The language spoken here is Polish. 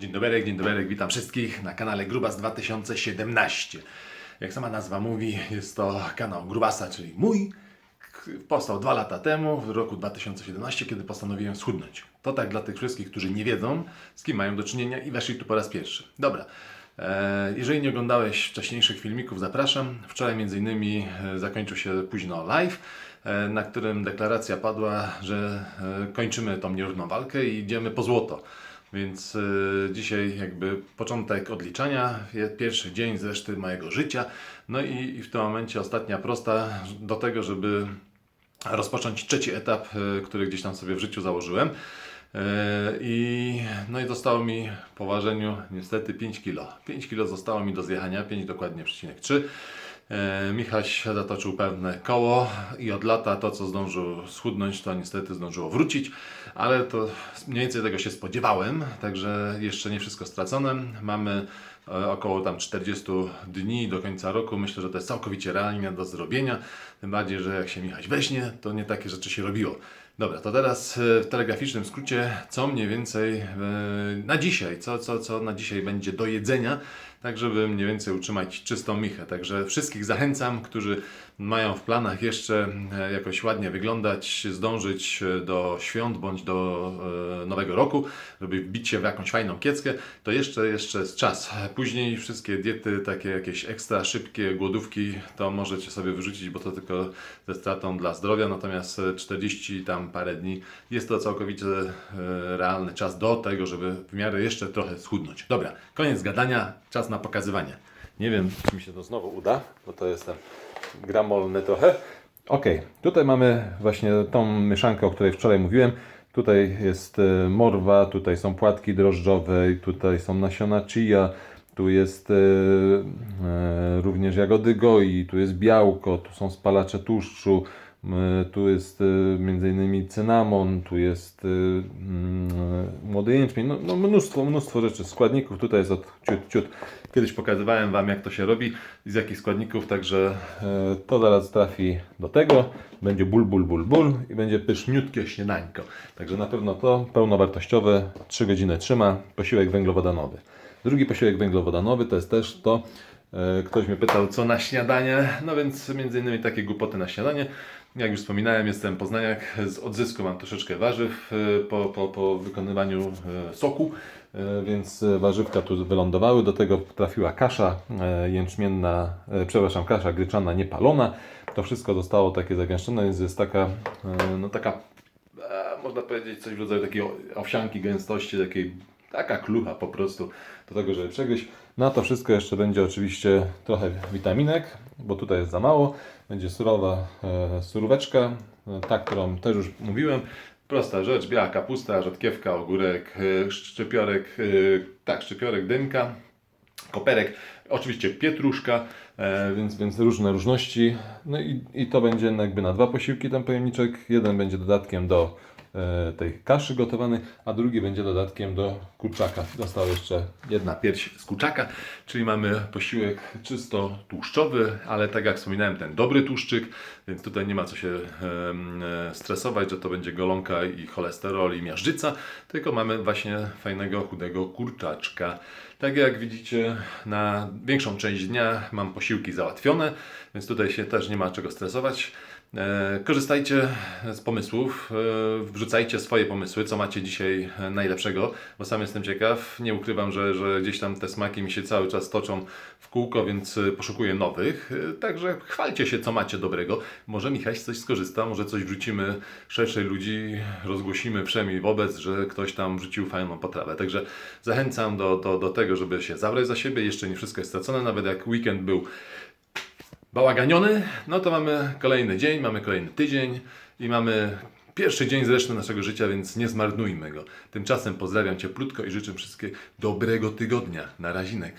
Dzień dobry, dzień dobry, witam wszystkich na kanale Grubas 2017. Jak sama nazwa mówi, jest to kanał Grubasa, czyli mój. Powstał dwa lata temu, w roku 2017, kiedy postanowiłem schudnąć. To tak dla tych wszystkich, którzy nie wiedzą, z kim mają do czynienia i weszli tu po raz pierwszy. Dobra. E, Jeżeli nie oglądałeś wcześniejszych filmików, zapraszam. Wczoraj między innymi e, zakończył się późno live, e, na którym deklaracja padła, że kończymy tą nierówną walkę i idziemy po złoto. Więc y, dzisiaj jakby początek odliczania, pierwszy dzień z reszty mojego życia. No i, i w tym momencie ostatnia prosta do tego, żeby rozpocząć trzeci etap, y, który gdzieś tam sobie w życiu założyłem. Y, I, no i zostało mi po ważeniu niestety 5 kilo. 5 kilo zostało mi do zjechania, 5 dokładnie przecinek 3. E, Michaś zatoczył pewne koło i od lata to, co zdążył schudnąć, to niestety zdążyło wrócić, ale to mniej więcej tego się spodziewałem, także jeszcze nie wszystko stracone. Mamy e, około tam 40 dni do końca roku. Myślę, że to jest całkowicie realnie do zrobienia, tym bardziej, że jak się Michaś weźmie, to nie takie rzeczy się robiło. Dobra, to teraz e, w telegraficznym skrócie, co mniej więcej e, na dzisiaj, co, co, co na dzisiaj będzie do jedzenia, tak żeby mniej więcej utrzymać czystą michę. Także wszystkich zachęcam, którzy mają w planach jeszcze e, jakoś ładnie wyglądać, zdążyć e, do świąt bądź do e, nowego roku, żeby wbić się w jakąś fajną kieckę, to jeszcze, jeszcze jest czas. Później wszystkie diety, takie jakieś ekstra szybkie głodówki, to możecie sobie wyrzucić, bo to tylko ze stratą dla zdrowia, natomiast e, 40 tam parę dni jest to całkowicie realny czas do tego, żeby w miarę jeszcze trochę schudnąć. Dobra, koniec gadania, czas na pokazywanie. Nie wiem, czy mi się to znowu uda, bo to jestem gramolny trochę. Ok, tutaj mamy właśnie tą mieszankę, o której wczoraj mówiłem. Tutaj jest e, morwa, tutaj są płatki drożdżowe, tutaj są nasiona chia, tu jest e, e, również jagody goi, tu jest białko, tu są spalacze tłuszczu, tu jest e, innymi cynamon, tu jest e, mm, e, młody jęczmień, no, no mnóstwo, mnóstwo rzeczy, składników, tutaj jest od ciut, ciut. Kiedyś pokazywałem Wam jak to się robi, z jakich składników, także e, to zaraz trafi do tego, będzie ból, ból, ból, ból i będzie pyszniutkie śniadańko. Także na pewno to pełnowartościowe, 3 godziny trzyma, posiłek węglowodanowy. Drugi posiłek węglowodanowy to jest też to, e, ktoś mnie pytał co na śniadanie, no więc między innymi takie głupoty na śniadanie. Jak już wspominałem, jestem poznaniak, z odzysku mam troszeczkę warzyw e, po, po, po wykonywaniu e, soku, e, więc e, warzywka tu wylądowały, do tego trafiła kasza e, jęczmienna, e, przepraszam, kasza gryczana niepalona. To wszystko zostało takie zagęszczone, więc jest taka, e, no taka e, można powiedzieć coś w rodzaju takiej owsianki gęstości, takiej taka klucha po prostu do tego, żeby przegryźć. Na to wszystko jeszcze będzie oczywiście trochę witaminek, bo tutaj jest za mało. Będzie surowa e, suróweczka, e, ta, którą też już mówiłem. Prosta rzecz, biała kapusta, rzodkiewka, ogórek, e, szczypiorek, e, tak, szczypiorek, dynka, koperek, oczywiście pietruszka, e, więc, więc różne różności. No i, i to będzie jakby na dwa posiłki ten pojemniczek. Jeden będzie dodatkiem do tej kaszy gotowanej, a drugi będzie dodatkiem do kurczaka. Została jeszcze jedna pierś z kurczaka, czyli mamy posiłek czysto tłuszczowy, ale tak jak wspominałem, ten dobry tłuszczyk, więc tutaj nie ma co się e, stresować, że to będzie golonka i cholesterol i miażdżyca, tylko mamy właśnie fajnego, chudego kurczaczka. Tak jak widzicie, na większą część dnia mam posiłki załatwione, więc tutaj się też nie ma czego stresować. E, Korzystajcie z pomysłów, e, wrzucajcie swoje pomysły, co macie dzisiaj najlepszego, bo sam jestem ciekaw. Nie ukrywam, że, że gdzieś tam te smaki mi się cały czas toczą w kółko, więc e, poszukuję nowych. Także chwalcie się, co macie dobrego. Może Michał coś skorzysta, może coś wrzucimy szerszej ludzi, rozgłosimy wszemi wobec, że ktoś tam wrzucił fajną potrawę. Także zachęcam do, do, do tego, żeby się zabrać za siebie. Jeszcze nie wszystko jest stracone, nawet jak weekend był bałaganiony, no to mamy kolejny dzień, mamy kolejny tydzień i mamy pierwszy dzień zresztą naszego życia, więc nie zmarnujmy go. Tymczasem pozdrawiam Cieplutko i życzę wszystkiego dobrego tygodnia. Na razinek.